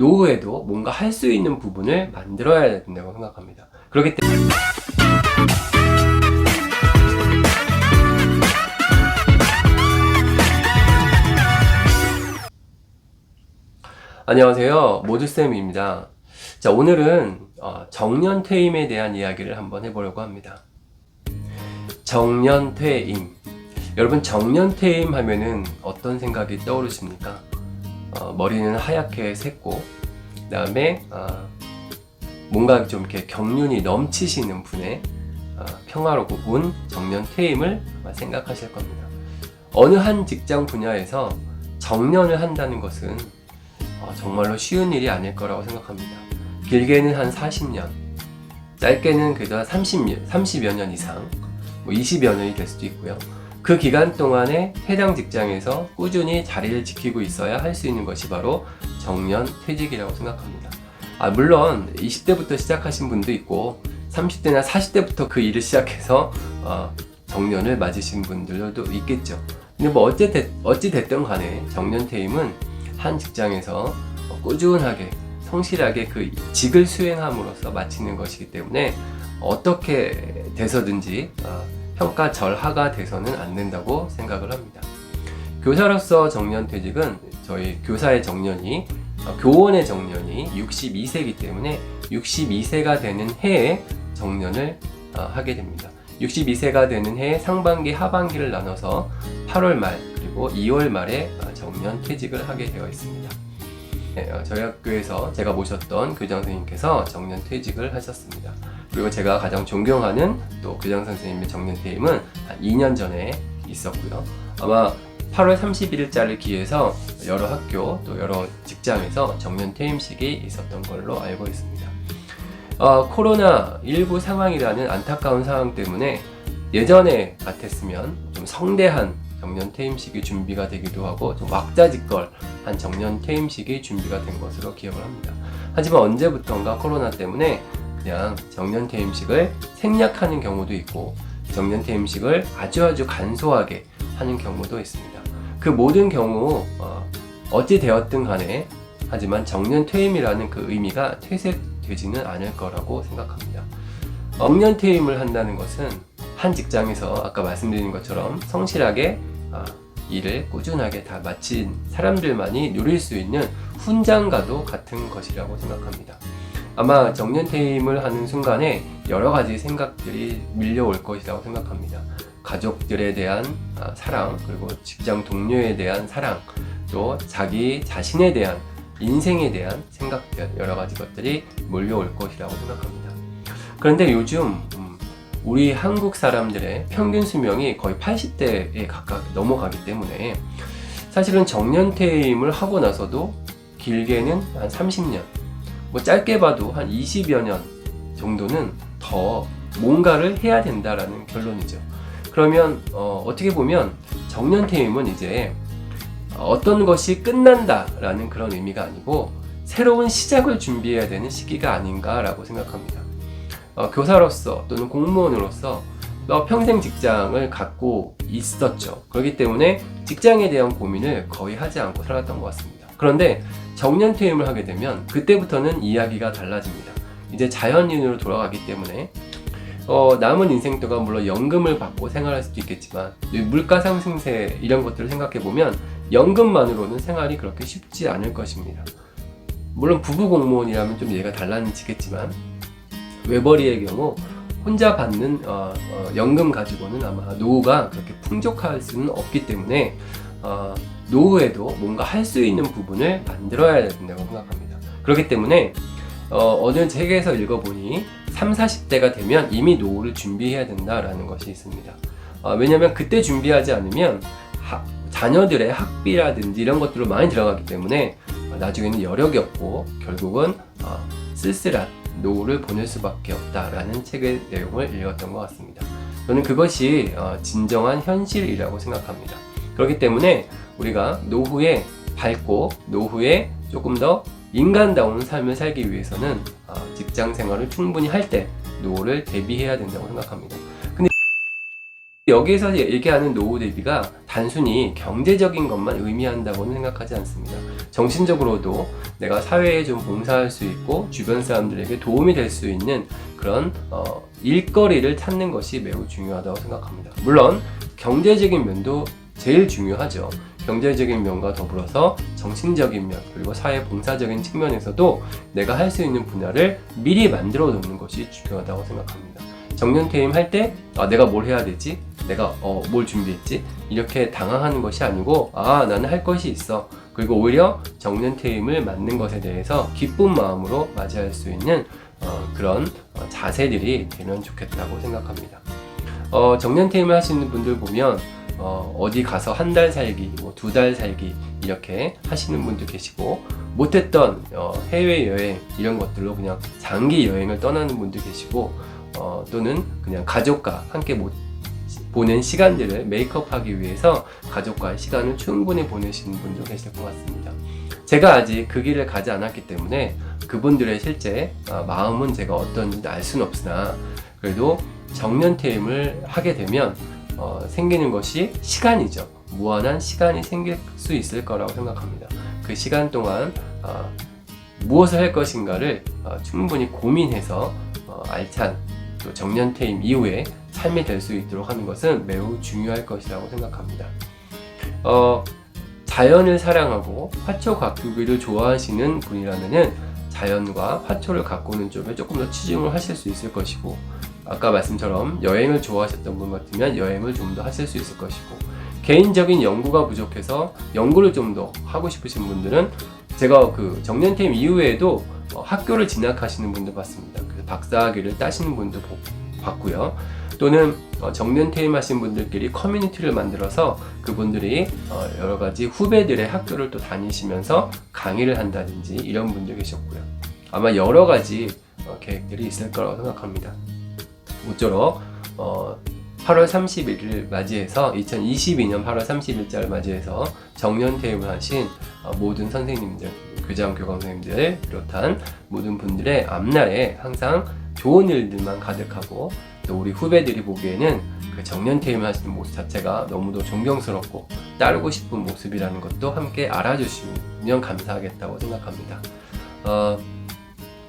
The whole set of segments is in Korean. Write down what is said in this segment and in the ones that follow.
노후에도 뭔가 할 수 있는 부분을 만들어야 된다고 생각합니다. 그렇기 때문에 안녕하세요. 모두쌤입니다. 자, 오늘은 어, 정년퇴임에 대한 이야기를 한번 해보려고 합니다. 정년퇴임. 여러분, 정년퇴임 하면은 어떤 생각이 떠오르십니까? 어, 머리는 하얗게 샜고, 그 다음에, 뭔가 좀 이렇게 경륜이 넘치시는 분의 어, 평화로운 정년 퇴임을 아마 생각하실 겁니다. 어느 한 직장 분야에서 정년을 한다는 것은 어, 정말로 쉬운 일이 아닐 거라고 생각합니다. 길게는 한 40년, 짧게는 그래도 한 30년, 30여 년 이상, 뭐 20여 년이 될 수도 있고요. 그 기간 동안에 해당 직장에서 꾸준히 자리를 지키고 있어야 할 수 있는 것이 바로 정년 퇴직이라고 생각합니다. 아, 물론 20대부터 시작하신 분도 있고 30대나 40대부터 그 일을 시작해서 어, 정년을 맞으신 분들도 있겠죠. 근데 뭐 어찌, 됐, 어찌 됐든 간에 정년 퇴임은 한 직장에서 꾸준하게 성실하게 그 직을 수행함으로써 마치는 것이기 때문에 어떻게 돼서든지 어, 평가 절하가 돼서는 안 된다고 생각을 합니다. 교사로서 정년 퇴직은 저희 교사의 정년이 어, 교원의 정년이 62세이기 때문에 62세가 되는 해에 정년을 어, 하게 됩니다. 62세가 되는 해 상반기 하반기를 나눠서 8월 말 그리고 2월 말에 어, 정년 퇴직을 하게 되어 있습니다. 네, 어, 저희 학교에서 제가 모셨던 교장 선생님께서 정년 퇴직을 하셨습니다. 그리고 제가 가장 존경하는 또 교장 선생님의 정년 퇴임은 한 2년 전에 있었고요. 아마 8월 31일자를 기해서 여러 학교 또 여러 직장에서 정년 퇴임식이 있었던 걸로 알고 있습니다. 어, 코로나19 상황이라는 안타까운 상황 때문에 예전에 같았으면 좀 성대한 정년 퇴임식이 준비가 되기도 하고 좀 왁자지껄한 정년 퇴임식이 준비가 된 것으로 기억을 합니다. 하지만 언제부턴가 코로나 때문에 그냥 정년 퇴 임식을 생략하는 경우도 있고 정년 퇴 임식을 아주 아주 간소하게 하는 경우도 있습니다. 그 모든 경우 어, 어찌 되었든 간에 하지만 정년 퇴임이라는 그 의미가 퇴색되지는 않을 거라고 생각합니다. 정년 퇴임을 한다는 것은 한 직장에서 아까 말씀드린 것처럼 성실하게 어, 일을 꾸준하게 다 마친 사람들만이 누릴 수 있는 훈장과도 같은 것이라고 생각합니다. 아마 정년퇴임을 하는 순간에 여러 가지 생각들이 밀려올 것이라고 생각합니다. 가족들에 대한 아, 사랑, 그리고 직장 동료에 대한 사랑, 또 자기 자신에 대한 인생에 대한 생각들, 여러 가지 것들이 몰려올 것이라고 생각합니다. 그런데 요즘 음, 우리 한국 사람들의 평균 수명이 거의 80대에 가깝게 넘어가기 때문에 사실은 정년퇴임을 하고 나서도 길게는 한 30년, 뭐 짧게 봐도 한 20여 년 정도는 더 뭔가를 해야 된다라는 결론이죠. 그러면 어, 어떻게 보면 정년퇴임은 이제 어떤 것이 끝난다라는 그런 의미가 아니고 새로운 시작을 준비해야 되는 시기가 아닌가라고 생각합니다. 어, 교사로서 또는 공무원으로서 너 평생 직장을 갖고 있었죠. 그렇기 때문에 직장에 대한 고민을 거의 하지 않고 살았던 것 같습니다. 그런데 정년 퇴임을 하게 되면 그때부터는 이야기가 달라집니다. 이제 자연인으로 돌아가기 때문에 어, 남은 인생 동안 물론 연금을 받고 생활할 수도 있겠지만 물가 상승세 이런 것들을 생각해 보면 연금만으로는 생활이 그렇게 쉽지 않을 것입니다. 물론 부부 공무원이라면 좀 얘가 달라지겠지만 외벌이의 경우 혼자 받는 어, 어, 연금 가지고는 아마 노후가 그렇게 풍족할 수는 없기 때문에 어, 노후에도 뭔가 할 수 있는 부분을 만들어야 된다고 생각합니다. 그렇기 때문에 어, 어느 책에서 읽어보니 3, 40대가 되면 이미 노후를 준비해야 된다라는 것이 있습니다. 어, 왜냐하면 그때 준비하지 않으면 하, 자녀들의 학비라든지 이런 것들로 많이 들어가기 때문에 어, 나중에는 여력이 없고 결국은 어, 쓸쓸한 노후를 보낼 수밖에 없다라는 책의 내용을 읽었던 것 같습니다. 저는 그것이 어, 진정한 현실이라고 생각합니다. 그렇기 때문에 우리가 노후에 밝고 노후에 조금 더 인간다운 삶을 살기 위해서는 어, 직장 생활을 충분히 할 때 노후를 대비해야 된다고 생각합니다. 근데 여기에서 얘기하는 노후 대비가 단순히 경제적인 것만 의미한다고는 생각하지 않습니다. 정신적으로도 내가 사회에 좀 봉사할 수 있고 주변 사람들에게 도움이 될 수 있는 그런 어, 일거리를 찾는 것이 매우 중요하다고 생각합니다. 물론 경제적인 면도 제일 중요하죠. 경제적인 면과 더불어서 정신적인 면 그리고 사회 봉사적인 측면에서도 내가 할 수 있는 분야를 미리 만들어 놓는 것이 중요하다고 생각합니다. 정년 퇴임 할 때 아, 내가 뭘 해야 되지? 내가 어, 뭘 준비했지? 이렇게 당황하는 것이 아니고 아 나는 할 것이 있어. 그리고 오히려 정년 퇴임을 맞는 것에 대해서 기쁜 마음으로 맞이할 수 있는 어, 그런 어, 자세들이 되면 좋겠다고 생각합니다. 어, 정년 퇴임을 하시는 분들 보면 어, 어디 가서 한 달 살기, 뭐 두 달 살기 이렇게 하시는 분도 계시고 못했던 어, 해외 여행 이런 것들로 그냥 장기 여행을 떠나는 분도 계시고 어, 또는 그냥 가족과 함께 못 보낸 시간들을 메이크업하기 위해서 가족과의 시간을 충분히 보내시는 분도 계실 것 같습니다. 제가 아직 그 길을 가지 않았기 때문에 그분들의 실제 아, 마음은 제가 어떤지 알 수는 없으나 그래도 정년퇴임을 하게 되면 어, 생기는 것이 시간이죠. 무한한 시간이 생길 수 있을 거라고 생각합니다. 그 시간 동안 어, 무엇을 할 것인가를 어, 충분히 고민해서 어, 알찬 또 정년퇴임 이후에 삶이 될 수 있도록 하는 것은 매우 중요할 것이라고 생각합니다. 어, 자연을 사랑하고 화초 가꾸기를 좋아하시는 분이라면은 자연과 화초를 가꾸는 쪽에 조금 더 치중을 하실 수 있을 것이고 아까 말씀처럼 여행을 좋아하셨던 분 같으면 여행을 좀 더 하실 수 있을 것이고 개인적인 연구가 부족해서 연구를 좀 더 하고 싶으신 분들은 제가 그 정년퇴임 이후에도 어, 학교를 진학하시는 분도 봤습니다. 그래서 박사학위를 따시는 분도 보- 봤고요. 또는 어, 정년퇴임하신 분들끼리 커뮤니티를 만들어서 그분들이 어, 여러 가지 후배들의 학교를 또 다니시면서 강의를 한다든지 이런 분도 계셨고요. 아마 여러 가지 어, 계획들이 있을 거라고 생각합니다. 모쪼록 어, 8월 31일을 맞이해서 2022년 8월 30일자를 맞이해서 정년 퇴임을 하신 어, 모든 선생님들, 교장 교감 선생님들 비롯한 모든 분들의 앞날에 항상 좋은 일들만 가득하고 또 우리 후배들이 보기에는 그 정년 퇴임을 하시는 모습 자체가 너무도 존경스럽고 따르고 싶은 모습이라는 것도 함께 알아주시면 감사하겠다고 생각합니다. 어,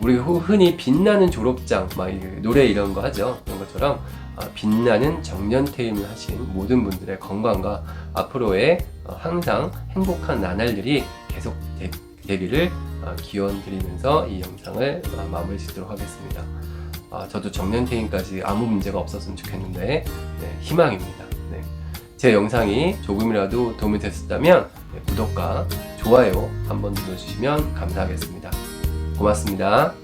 우리 후- 흔히 빛나는 졸업장 막이 노래 이런 거 하죠. 그런 것처럼 어, 빛나는 정년 퇴임을 하신 모든 분들의 건강과 앞으로의 어, 항상 행복한 나날들이 계속 되, 되기를 어, 기원 드리면서 이 영상을 어, 마무리 짓도록 하겠습니다. 아, 저도 정년 퇴임까지 아무 문제가 없었으면 좋겠는데 네, 희망입니다. 네. 제 영상이 조금이라도 도움이 됐었다면 네, 구독과 좋아요 한번 눌러주시면 감사하겠습니다. 고맙습니다.